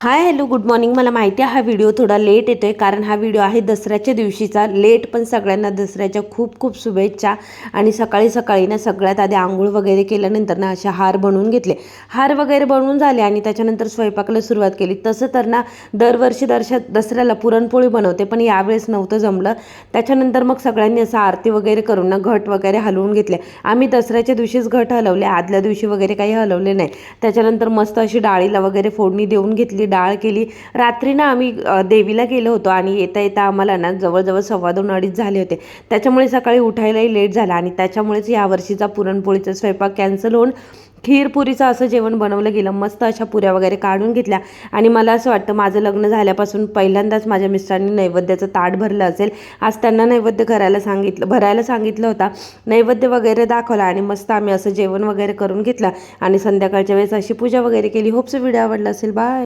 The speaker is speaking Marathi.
Hi hello good morning. मला माहिती आहे हा व्हिडिओ थोडा लेट येतोय कारण हा व्हिडिओ आहे दसऱ्याच्या दिवशीचा. लेट पण सगळ्यांना दसऱ्याच्या खूप खूप शुभेच्छा. आणि सकाळी सकाळी ना सगळ्यात आधी आंघोळ वगैरे केल्यानंतर ना असे हार बनवून घेतले. हार वगैरे बनवून झाले आणि त्याच्यानंतर स्वयंपाकाला सुरुवात केली. तसं तर ना दरवर्षी दर्शा दसऱ्याला पुरणपोळी बनवते पण यावेळेस नव्हतं जमलं. त्याच्यानंतर मग सगळ्यांनी असं आरती वगैरे करून ना घट वगैरे हलवून घेतले आम्ही दसऱ्याच्या दिवशीच घट हलवले. आदल्या दिवशी वगैरे काही हलवले नाही. त्याच्यानंतर मस्त अशी डाळीला वगैरे फोडणी देऊन घेतली. डाळ केली. रात्री ना आम्ही देवीला गेलो होतो आणि येता येता आम्हाला ना जवळजवळ सव्वा दोन अडीच झाले होते. त्याच्यामुळे सकाळी उठायलाही लेट झाला आणि त्याच्यामुळेच यावर्षीचा पुरणपोळीचा स्वयंपाक कॅन्सल होऊन खीरपुरीचं असं जेवण बनवलं गेलं. मस्त अशा पुऱ्या वगैरे काढून घेतल्या. आणि मला असं वाटतं माझं लग्न झाल्यापासून पहिल्यांदाच माझ्या मिस्टरांनी नैवेद्याचं ताट भरलं असेल. आज त्यांना नैवेद्य करायला सांगितलं भरायला सांगितलं होता. नैवेद्य वगैरे दाखवला आणि मस्त आम्ही असं जेवण वगैरे करून घेतलं. आणि संध्याकाळच्या वेळेस अशी पूजा वगैरे केली. होपचं व्हिडिओ आवडला असेल. बाय.